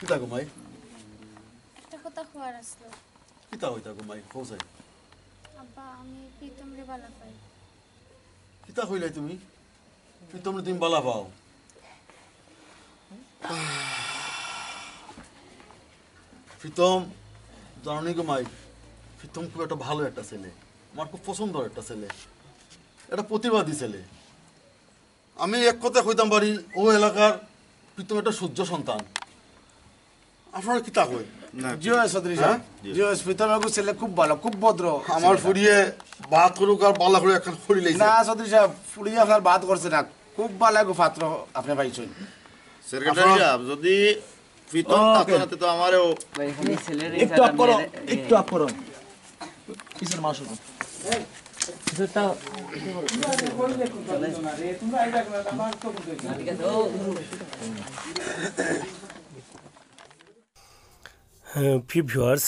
কিতা ঘুমাই একটা কথা খোয়ার আসলো কিতা হইতা ঘুমাই কৌসাই আব্বা আমি প্রীতম রে বালা পাই কিতা কইলাই তুমি প্রীতম তুমি বালা পাও প্রীতম জানি ঘুমাই প্রীতম খুব একটা ভালো একটা ছেলে। আমার খুব পছন্দের একটা ছেলে। একটা প্রতিবাদী ছেলে। আমি এক কথা কইতাম পারি ও এলাকার প্রীতম একটা সূর্য সন্তান। আপনারা কিতা কই? জিও চৌধুরী সাহেব জিও প্রীতম বাবু ছেলে খুব ভালো খুব ভদ্র। আমার ফুরিয়ে ভাত করুক আর বালা করে এখন ফুরি লাইছে না চৌধুরী সাহেব ফুড়ি আপনার বাদ করছে না। খুব ভালো গো পাত্র আপনি পাইছেন সেক্রেটারি সাহেব যদি প্রীতম থাকতো না তো আমারও একটু আপ করো একটু আপ করো। কিসের মাস হ্যাঁ ভিউয়ার্স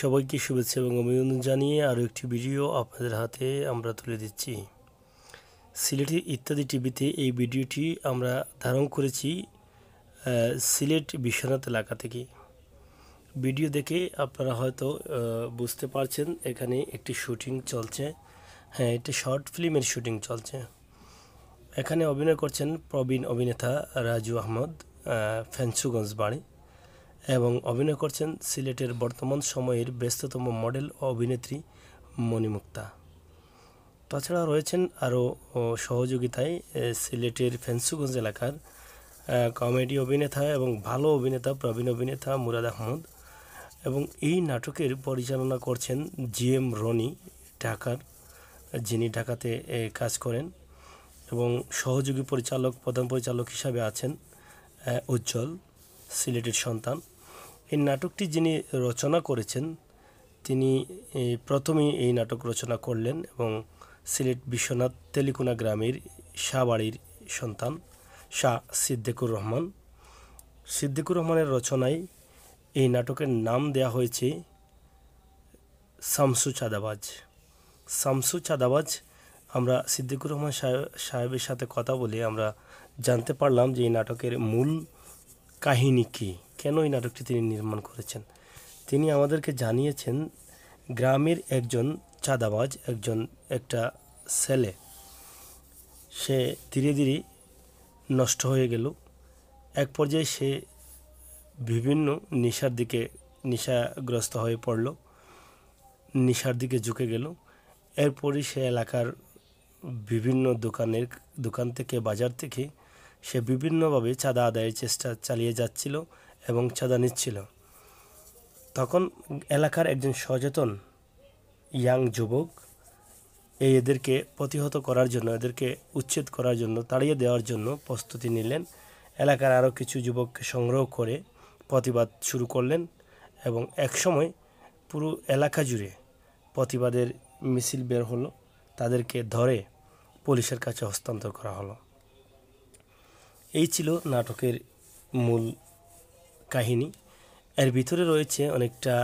সবাইকে শুভেচ্ছা এবং অভিনন্দন জানিয়ে আরও একটি ভিডিও আপনাদের হাতে আমরা তুলে দিচ্ছি। সিলেটি ইত্যাদি টিভিতে এই ভিডিওটি আমরা ধারণ করেছি সিলেট বিশ্বনাথ এলাকা থেকে। ভিডিও দেখে আপনারা হয়তো বুঝতে পারছেন, এখানে একটি শুটিং চলছে। হ্যাঁ এটা শর্ট ফিল্মের শুটিং চলছে। এখানে অভিনয় করছেন প্রবীণ অভিনেতা রাজু আহমদ আহ, ফেন্সুগঞ্জ বাড়ি এবং অভিনয় করছেন সিলেটের বর্তমান সময়ের ব্যস্ততম মডেল ও অভিনেত্রী মণিমুক্তা তাছাড়া রয়েছেন আরও সহযোগিতায় সিলেটের ফেন্সুগঞ্জ এলাকার কমেডি অভিনেতা এবং ভালো অভিনেতা প্রবীণ অভিনেতা মুরাদ আহমদ এবং এই নাটকের পরিচালনা করছেন জি এম রনি ঢাকার যিনি ঢাকাতে কাজ করেন এবং সহযোগী পরিচালক, প্রধান পরিচালক হিসাবে আছেন উজ্জ্বল সিলেটের সন্তান। এই নাটকটি যিনি রচনা করেছেন, তিনি প্রথমেই এই নাটক রচনা করলেন এবং সিলেট বিশ্বনাথ তেলিকুনা গ্রামের শাহবাড়ির সন্তান, শাহ সিদ্দিকুর রহমান। সিদ্দিকুর রহমানের রচনায় এই নাটকের নাম দেয়া হয়েছে শামসু চাঁদাবাজ। শামসু চাঁদাবাজ। আমরা সিদ্দিকুর রহমান সাহেব- সাহেবের সাথে কথা বলে আমরা জানতে পারলাম যে এই নাটকের মূল কাহিনী কী। কেন এই নাটকটি তিনি নির্মাণ করেছেন? তিনি আমাদেরকে জানিয়েছেন, গ্রামের একজন চাঁদাবাজ, একজন, একটা ছেলে, সে ধীরে ধীরে নষ্ট হয়ে গেল। এক পর্যায়ে সে বিভিন্ন নেশার দিকে, নেশাগ্রস্ত হয়ে পড়ল, নেশার দিকে ঝুঁকে গেল। এরপরই সে এলাকার বিভিন্ন দোকানের, দোকান থেকে, বাজার থেকে সে বিভিন্নভাবে চাঁদা আদায়ের চেষ্টা চালিয়ে যাচ্ছিল এবং চাঁদা নিচ্ছিল। তখন এলাকার একজন সচেতন ইয়াং যুবক এই এদেরকে প্রতিহত করার জন্য, এদেরকে উচ্ছেদ করার জন্য, তাড়িয়ে দেওয়ার জন্য প্রস্তুতি নিলেন। এলাকার আরও কিছু যুবককে সংগ্রহ করে প্রতিবাদ শুরু করলেন এবং একসময় পুরো এলাকা জুড়ে প্রতিবাদের মিছিল বের হলো, তাদেরকে ধরে পুলিশের কাছে হস্তান্তর করা হলো। এই ছিল নাটকের মূল কাহিনী। এর ভিতরে রয়েছে অনেকটা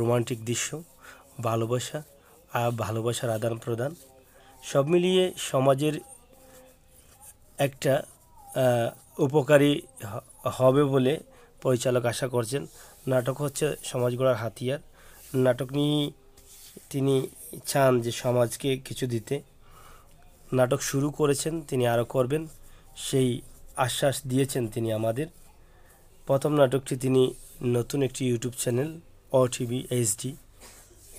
রোমান্টিক দৃশ্য, ভালোবাসা আর ভালোবাসার আদান প্রদান। সব মিলিয়ে সমাজের একটা উপকারী হবে বলে পরিচালক আশা করছেন। নাটক হচ্ছে সমাজ গড়ার হাতিয়ার। নাটক নিয়ে তিনি চান যে সমাজকে কিছু দিতে। নাটক শুরু করেছেন, তিনি আরও করবেন। সেই আশ্বাস দিয়েছেন তিনি আমাদের। প্রথম নাটকটি তিনি নতুন একটি ইউটিউব চ্যানেল ও টিভি এইচডি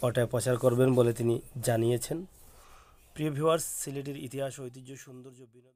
ওটায় প্রচার করবেন বলে তিনি জানিয়েছেন। প্রিয় ভিউয়ার্স, সিলেটের ইতিহাস, ঐতিহ্য, সৌন্দর্য, বিনোদন